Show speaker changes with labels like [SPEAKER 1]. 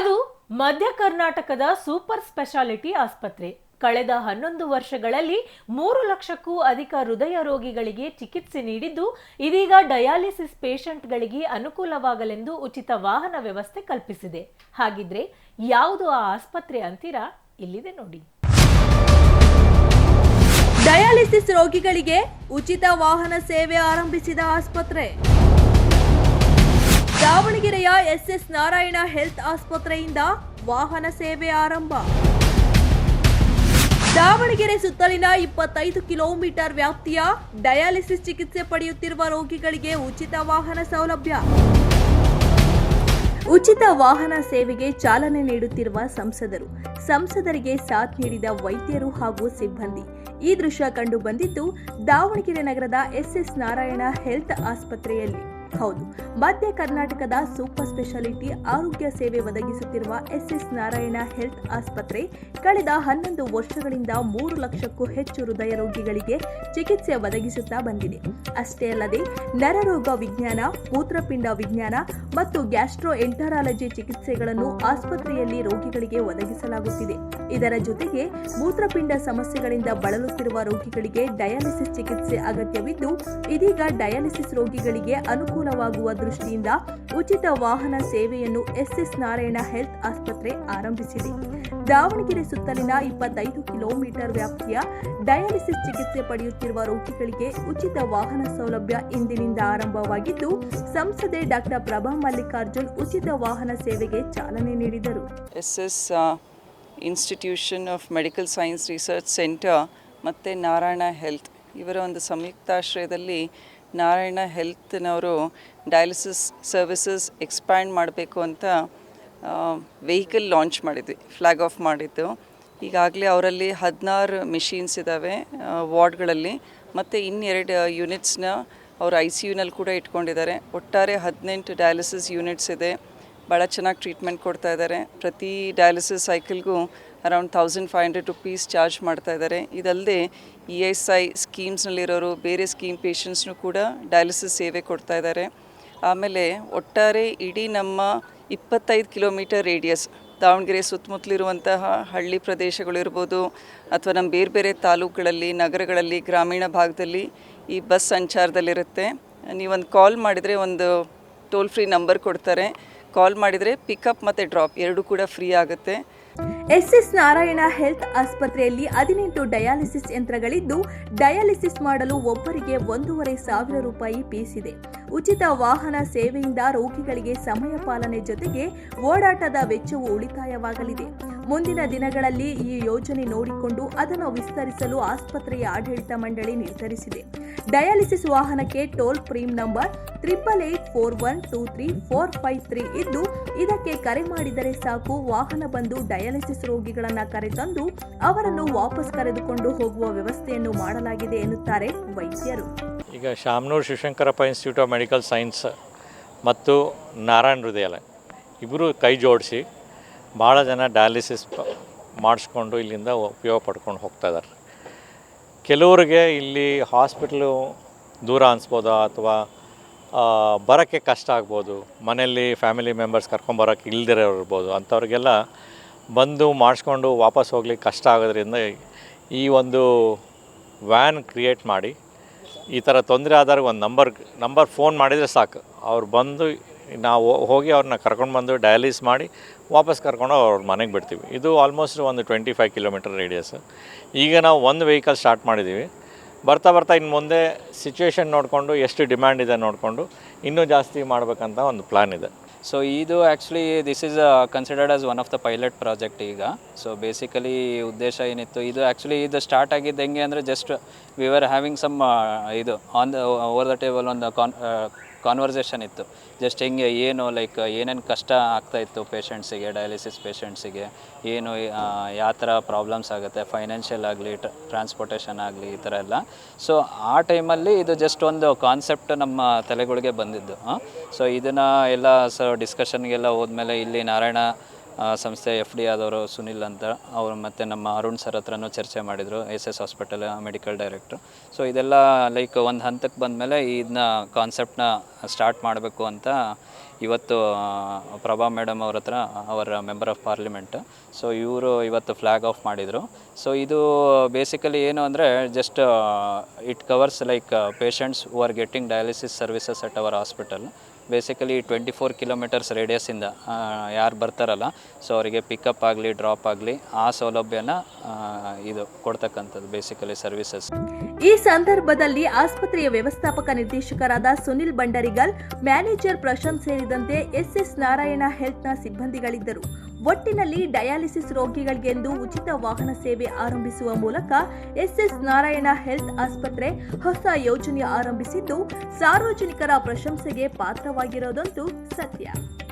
[SPEAKER 1] ಅದು ಮಧ್ಯ ಕರ್ನಾಟಕದ ಸೂಪರ್ ಸ್ಪೆಷಾಲಿಟಿ ಆಸ್ಪತ್ರೆ. ಕಳೆದ ಹನ್ನೊಂದು ವರ್ಷಗಳಲ್ಲಿ ಮೂರು ಲಕ್ಷಕ್ಕೂ ಅಧಿಕ ಹೃದಯ ರೋಗಿಗಳಿಗೆ ಚಿಕಿತ್ಸೆ ನೀಡಿದ್ದು, ಇದೀಗ ಡಯಾಲಿಸಿಸ್ ಪೇಷಂಟ್ಗಳಿಗೆ ಅನುಕೂಲವಾಗಲೆಂದು ಉಚಿತ ವಾಹನ ವ್ಯವಸ್ಥೆ ಕಲ್ಪಿಸಿದೆ. ಹಾಗಿದ್ರೆ ಯಾವುದು ಆ ಆಸ್ಪತ್ರೆ ಅಂತೀರಾ? ಇಲ್ಲಿದೆ ನೋಡಿ.
[SPEAKER 2] ಡಯಾಲಿಸಿಸ್ ರೋಗಿಗಳಿಗೆ ಉಚಿತ ವಾಹನ ಸೇವೆ ಆರಂಭಿಸಿದ ಆಸ್ಪತ್ರೆ. ದಾವಣಗೆರೆಯ ಎಸ್ಎಸ್ ನಾರಾಯಣ ಹೆಲ್ತ್ ಆಸ್ಪತ್ರೆಯಿಂದ ವಾಹನ ಸೇವೆ ಆರಂಭ. ದಾವಣಗೆರೆ ಸುತ್ತಲಿನ ಇಪ್ಪತ್ತೈದು ಕಿಲೋಮೀಟರ್ ವ್ಯಾಪ್ತಿಯ ಡಯಾಲಿಸಿಸ್ ಚಿಕಿತ್ಸೆ ಪಡೆಯುತ್ತಿರುವ ರೋಗಿಗಳಿಗೆ ಉಚಿತ ವಾಹನ ಸೌಲಭ್ಯ. ಉಚಿತ ವಾಹನ ಸೇವೆಗೆ ಚಾಲನೆ ನೀಡುತ್ತಿರುವ ಸಂಸದರು. ಸಂಸದರಿಗೆ ಸಾಥ್ ನೀಡಿದ ವೈದ್ಯರು ಹಾಗೂ ಸಿಬ್ಬಂದಿ. ಈ ದೃಶ್ಯ ಕಂಡು ಬಂದಿದ್ದು ದಾವಣಗೆರೆ ನಗರದ ಎಸ್ಎಸ್ ನಾರಾಯಣ ಹೆಲ್ತ್ ಆಸ್ಪತ್ರೆಯಲ್ಲಿ. ಹೌದು. ಮಧ್ಯ ಕರ್ನಾಟಕದ ಸೂಪರ್ ಸ್ಪೆಷಾಲಿಟಿ ಆರೋಗ್ಯ ಸೇವೆ ಒದಗಿಸುತ್ತಿರುವ ಎಸ್ಎಸ್ ನಾರಾಯಣ ಹೆಲ್ತ್ ಆಸ್ಪತ್ರೆ ಕಳೆದ ಹನ್ನೊಂದು ವರ್ಷಗಳಿಂದ ಮೂರು ಲಕ್ಷಕ್ಕೂ ಹೆಚ್ಚು ಹೃದಯ ರೋಗಿಗಳಿಗೆ ಚಿಕಿತ್ಸೆ ಒದಗಿಸುತ್ತಾ ಬಂದಿದೆ. ಅಷ್ಟೇ ಅಲ್ಲದೆ, ನರರೋಗ ವಿಜ್ಞಾನ, ಮೂತ್ರಪಿಂಡ ವಿಜ್ಞಾನ ಮತ್ತು ಗ್ಯಾಸ್ಟ್ರೋ ಎಂಟರಾಲಜಿ ಚಿಕಿತ್ಸೆಗಳನ್ನು ಆಸ್ಪತ್ರೆಯಲ್ಲಿ ರೋಗಿಗಳಿಗೆ ಒದಗಿಸಲಾಗುತ್ತಿದೆ. ಇದರ ಜೊತೆಗೆ, ಮೂತ್ರಪಿಂಡ ಸಮಸ್ಯೆಗಳಿಂದ ಬಳಲುತ್ತಿರುವ ರೋಗಿಗಳಿಗೆ ಡಯಾಲಿಸಿಸ್ ಚಿಕಿತ್ಸೆ ಅಗತ್ಯವಿದ್ದು, ಇದೀಗ ಡಯಾಲಿಸಿಸ್ ರೋಗಿಗಳಿಗೆ ಅನುಕೂಲವಾಗುವ ದೃಷ್ಟಿಯಿಂದ ಉಚಿತ ವಾಹನ ಸೇವೆಯನ್ನು ಎಸ್ಎಸ್ ನಾರಾಯಣ ಹೆಲ್ತ್ ಆಸ್ಪತ್ರೆ ಆರಂಭಿಸಿದೆ. ದಾವಣಗೆರೆ ಸುತ್ತಲಿನ ಇಪ್ಪತ್ತೈದು ಕಿಲೋಮೀಟರ್ ವ್ಯಾಪ್ತಿಯ ಡಯಾಲಿಸಿಸ್ ಚಿಕಿತ್ಸೆ ಪಡೆಯುತ್ತಿರುವ ರೋಗಿಗಳಿಗೆ ಉಚಿತ ವಾಹನ ಸೌಲಭ್ಯ ಇಂದಿನಿಂದ ಆರಂಭವಾಗಿದ್ದು, ಸಂಸದೆ ಡಾಕ್ಟರ್ ಪ್ರಭಾ ಮಲ್ಲಿಕಾರ್ಜುನ್ ಉಚಿತ ವಾಹನ ಸೇವೆಗೆ ಚಾಲನೆ ನೀಡಿದರು.
[SPEAKER 3] S S institution of medical science research centre ಮತ್ತು ನಾರಾಯಣ ಹೆಲ್ತ್ ಇವರ ಒಂದು ಸಂಯುಕ್ತಾಶ್ರಯದಲ್ಲಿ ನಾರಾಯಣ ಹೆಲ್ತ್ನವರು ಡಯಾಲಿಸಿಸ್ ಸರ್ವಿಸಸ್ ಎಕ್ಸ್ಪ್ಯಾಂಡ್ ಮಾಡಬೇಕು ಅಂತ ವೆಹಿಕಲ್ ಲಾಂಚ್ ಮಾಡಿದ್ವಿ ಫ್ಲ್ಯಾಗ್ ಆಫ್ ಮಾಡಿದ್ದು. ಈಗಾಗಲೇ ಅವರಲ್ಲಿ ಹದಿನಾರು ಮೆಷಿನ್ಸ್ ಇದ್ದಾವೆ ವಾರ್ಡ್ಗಳಲ್ಲಿ. ಮತ್ತು ಇನ್ನೆರಡು ಯೂನಿಟ್ಸ್ನ ಅವರು ಐ ಸಿ ಯುನಲ್ಲಿ ಕೂಡ ಇಟ್ಕೊಂಡಿದ್ದಾರೆ. ಒಟ್ಟಾರೆ ಹದಿನೆಂಟು ಡಯಾಲಿಸಿಸ್ ಯೂನಿಟ್ಸ್ ಇದೆ. ಭಾಳ ಚೆನ್ನಾಗಿ ಟ್ರೀಟ್ಮೆಂಟ್ ಕೊಡ್ತಾ ಇದ್ದಾರೆ. ಪ್ರತಿ dialysis ಸೈಕಲ್ಗೂ around thousand five hundred rupees charge ಮಾಡ್ತಾ ಇದ್ದಾರೆ. ಇದಲ್ಲದೆ ಇ ಎಸ್ ಐ ಸ್ಕೀಮ್ಸ್ನಲ್ಲಿರೋರು, ಬೇರೆ ಸ್ಕೀಮ್ ಪೇಷಂಟ್ಸ್ನು ಕೂಡ ಡಯಾಲಿಸಿಸ್ ಸೇವೆ ಕೊಡ್ತಾ ಇದ್ದಾರೆ. ಆಮೇಲೆ ಒಟ್ಟಾರೆ ಇಡೀ ನಮ್ಮ ಇಪ್ಪತ್ತೈದು ಕಿಲೋಮೀಟರ್ ರೇಡಿಯಸ್, ದಾವಣಗೆರೆ ಸುತ್ತಮುತ್ತಲಿರುವಂತಹ ಹಳ್ಳಿ ಪ್ರದೇಶಗಳಿರ್ಬೋದು, ಅಥವಾ ನಮ್ಮ ಬೇರೆ ಬೇರೆ ತಾಲೂಕುಗಳಲ್ಲಿ, ನಗರಗಳಲ್ಲಿ, ಗ್ರಾಮೀಣ ಭಾಗದಲ್ಲಿ ಈ ಬಸ್ ಸಂಚಾರದಲ್ಲಿರುತ್ತೆ. ನೀವೊಂದು ಕಾಲ್ ಮಾಡಿದರೆ ಒಂದು ಟೋಲ್ ಫ್ರೀ ನಂಬರ್ ಕೊಡ್ತಾರೆ. ಕಾಲ್ ಮಾಡಿದರೆ ಪಿಕಪ್ ಮತ್ತು ಡ್ರಾಪ್ ಎರಡೂ ಕೂಡ ಫ್ರೀ ಆಗುತ್ತೆ.
[SPEAKER 2] ಎಸ್ಎಸ್ ನಾರಾಯಣ ಹೆಲ್ತ್ ಆಸ್ಪತ್ರೆಯಲ್ಲಿ ಹದಿನೆಂಟು ಡಯಾಲಿಸಿಸ್ ಯಂತ್ರಗಳಿದ್ದು, ಡಯಾಲಿಸಿಸ್ ಮಾಡಲು ಒಬ್ಬರಿಗೆ ಒಂದೂವರೆ ಸಾವಿರ ರೂಪಾಯಿ ಫೀಸ್ ಇದೆ ಉಚಿತ ವಾಹನ ಸೇವೆಯಿಂದ ರೋಗಿಗಳಿಗೆ ಸಮಯ ಪಾಲನೆ ಜೊತೆಗೆ ಓಡಾಟದ ವೆಚ್ಚವು ಉಳಿತಾಯವಾಗಲಿದೆ. ಮುಂದಿನ ದಿನಗಳಲ್ಲಿ ಈ ಯೋಜನೆ ನೋಡಿಕೊಂಡು ಅದನ್ನು ವಿಸ್ತರಿಸಲು ಆಸ್ಪತ್ರೆಯ ಆಡಳಿತ ಮಂಡಳಿ ನಿರ್ಧರಿಸಿದೆ. ಡಯಾಲಿಸಿಸ್ ವಾಹನಕ್ಕೆ toll free number triple eight four one two three four five three ಇದ್ದು ಇದಕ್ಕೆ ಕರೆ ಮಾಡಿದರೆ ಸಾಕು. ವಾಹನ ಬಂದು ಡಯಾಲಿಸಿಸ್ ರೋಗಿಗಳನ್ನು ಕರೆತಂದು ಅವರನ್ನು ವಾಪಸ್ ಕರೆದುಕೊಂಡು ಹೋಗುವ ವ್ಯವಸ್ಥೆಯನ್ನು ಮಾಡಲಾಗಿದೆ ಎನ್ನುತ್ತಾರೆ ವೈದ್ಯರು.
[SPEAKER 4] ಈಗ Shamanur Shivashankarappa institute of medical science ಮತ್ತು ನಾರಾಯಣ ಹೃದಯಾಲಯ. ಇಬ್ಬರು ಕೈ ಜೋಡಿಸಿ ಭಾಳ ಜನ ಡಯಾಲಿಸಿಸ್ ಮಾಡಿಸ್ಕೊಂಡು ಇಲ್ಲಿಂದ ಉಪಯೋಗ ಪಡ್ಕೊಂಡು ಹೋಗ್ತಾ ಇದ್ದಾರೆ. ಕೆಲವ್ರಿಗೆ ಇಲ್ಲಿ ಹಾಸ್ಪಿಟ್ಲು ದೂರ ಅನಿಸ್ಬೋದಾ ಅಥವಾ ಬರೋಕ್ಕೆ ಕಷ್ಟ ಆಗ್ಬೋದು. ಮನೆಯಲ್ಲಿ ಫ್ಯಾಮಿಲಿ ಮೆಂಬರ್ಸ್ ಕರ್ಕೊಂಬರೋಕ್ಕೆ ಇಲ್ದಿರೋರು ಇರ್ಬೋದು. ಅಂಥವ್ರಿಗೆಲ್ಲ ಬಂದು ಮಾಡಿಸ್ಕೊಂಡು ವಾಪಸ್ ಹೋಗ್ಲಿಕ್ಕೆ ಕಷ್ಟ ಆಗೋದ್ರಿಂದ ಈ ಒಂದು ವ್ಯಾನ್ ಕ್ರಿಯೇಟ್ ಮಾಡಿ ಈ ಥರ ತೊಂದರೆ ಆದಾಗ ಒಂದು ನಂಬರ್ ನಂಬರ್ ಫೋನ್ ಮಾಡಿದರೆ ಸಾಕು. ಅವ್ರು ಬಂದು ನಾವು ಹೋಗಿ ಅವ್ರನ್ನ ಕರ್ಕೊಂಡು ಬಂದು ಡಯಾಲಿಸ್ ಮಾಡಿ ವಾಪಸ್ ಕರ್ಕೊಂಡು ಅವ್ರ ಮನೆಗೆ ಬಿಡ್ತೀವಿ. ಇದು ಆಲ್ಮೋಸ್ಟ್ ಒಂದು ಟ್ವೆಂಟಿ ಫೈವ್ ಕಿಲೋಮೀಟರ್ ರೇಡಿಯಸ್. ಈಗ ನಾವು ಒಂದು ವೆಹಿಕಲ್ ಸ್ಟಾರ್ಟ್ ಮಾಡಿದ್ದೀವಿ. ಬರ್ತಾ ಬರ್ತಾ ಇನ್ನು ಮುಂದೆ ಸಿಚುವೇಶನ್ ನೋಡಿಕೊಂಡು ಎಷ್ಟು ಡಿಮ್ಯಾಂಡ್ ಇದೆ ನೋಡಿಕೊಂಡು ಇನ್ನೂ ಜಾಸ್ತಿ ಮಾಡಬೇಕಂತ ಒಂದು ಪ್ಲ್ಯಾನ್ ಇದೆ.
[SPEAKER 5] ಸೊ ಇದು actually this is considered as one of the pilot project ಈಗ. ಸೊ ಬೇಸಿಕಲಿ ಉದ್ದೇಶ ಏನಿತ್ತು, ಇದು ಆ್ಯಕ್ಚುಲಿ ಇದು ಸ್ಟಾರ್ಟ್ ಆಗಿದ್ದು ಹೆಂಗೆ ಅಂದರೆ just we are having some ಇದು on the over the table ಒಂದು ಕಾನ್ ಕಾನ್ವರ್ಸೇಷನ್ ಇತ್ತು. ಜಸ್ಟ್ ಹೆಂಗೆ ಏನು ಲೈಕ್ ಏನೇನು ಕಷ್ಟ ಆಗ್ತಾ ಇತ್ತು ಪೇಷಂಟ್ಸಿಗೆ ಡಯಾಲಿಸಿಸ್ ಪೇಷಂಟ್ಸಿಗೆ ಏನು ಯಾವ ಥರ ಪ್ರಾಬ್ಲಮ್ಸ್ ಆಗುತ್ತೆ ಫೈನಾನ್ಷಿಯಲ್ ಆಗಲಿ ಟ್ರಾನ್ಸ್ಪೋರ್ಟೇಷನ್ ಆಗಲಿ, ಈ ಥರ ಎಲ್ಲ. ಸೊ ಆ ಟೈಮಲ್ಲಿ ಇದು ಜಸ್ಟ್ ಒಂದು ಕಾನ್ಸೆಪ್ಟ್ ನಮ್ಮ ತಲೆಗಳಿಗೆ ಬಂದಿದ್ದು ಸೊ ಇದನ್ನು ಎಲ್ಲ ಸೊ ಡಿಸ್ಕಷನ್ಗೆಲ್ಲ ಹೋದ್ಮೇಲೆ ಇಲ್ಲಿ ನಾರಾಯಣ ಸಂಸ್ಥೆ ಎಫ್ ಡಿ ಆದವರು ಸುನಿಲ್ ಅಂತ ಅವರು ಮತ್ತು ನಮ್ಮ ಅರುಣ್ ಸರ್ ಹತ್ರನೂ ಚರ್ಚೆ ಮಾಡಿದರು, ಎಸ್ ಎಸ್ ಹಾಸ್ಪಿಟಲ್ ಮೆಡಿಕಲ್ ಡೈರೆಕ್ಟ್ರು. ಸೊ ಇದೆಲ್ಲ ಲೈಕ್ ಒಂದು ಹಂತಕ್ಕೆ ಬಂದಮೇಲೆ ಇದನ್ನ ಕಾನ್ಸೆಪ್ಟ್ನ ಸ್ಟಾರ್ಟ್ ಮಾಡಬೇಕು ಅಂತ ಇವತ್ತು ಪ್ರಭಾ ಮೇಡಮ್ ಅವ್ರ ಹತ್ರ, ಅವರ ಮೆಂಬರ್ ಆಫ್ ಪಾರ್ಲಿಮೆಂಟ್ ಸೊ ಇವರು ಇವತ್ತು ಫ್ಲ್ಯಾಗ್ ಆಫ್ ಮಾಡಿದರು. ಸೊ ಇದು ಬೇಸಿಕಲಿ ಏನು ಅಂದರೆ just it covers like patients who are getting dialysis services at our hospital basically twenty four kilometres ರೇಡಿಯಸ್ಸಿಂದ ಯಾರು ಬರ್ತಾರಲ್ಲ ಸೊ ಅವರಿಗೆ ಪಿಕಪ್ ಆಗಲಿ ಡ್ರಾಪ್ ಆಗಲಿ, ಆ ಸೌಲಭ್ಯನ ಇದು ಕೊಡ್ತಕ್ಕಂಥದ್ದು ಬೇಸಿಕಲಿ ಸರ್ವಿಸಸ್
[SPEAKER 2] ಈ ಸಂದರ್ಭದಲ್ಲಿ ಆಸ್ಪತ್ರೆಯ ವ್ಯವಸ್ಥಾಪಕ ನಿರ್ದೇಶಕರಾದ ಸುನಿಲ್ ಬಂಡರಿಗಲ್ ಮ್ಯಾನೇಜರ್ ಪ್ರಶಾಂತ್ ಸೇರಿದಂತೆ ಎಸ್ಎಸ್ ನಾರಾಯಣ ಹೆಲ್ತ್ನ ಸಿಬ್ಬಂದಿಗಳಿದ್ದರು. ಒಟ್ಟಿನಲ್ಲಿ ಡಯಾಲಿಸಿಸ್ ರೋಗಿಗಳಿಗೆಂದು ಉಚಿತ ವಾಹನ ಸೇವೆ ಆರಂಭಿಸುವ ಮೂಲಕ ಎಸ್ಎಸ್ ನಾರಾಯಣ ಹೆಲ್ತ್ ಆಸ್ಪತ್ರೆ ಹೊಸ ಯೋಜನೆ ಆರಂಭಿಸಿದ್ದು, ಸಾರ್ವಜನಿಕರ ಪ್ರಶಂಸೆಗೆ ಪಾತ್ರವಾಗಿರೋದಂತೂ ಸತ್ಯ.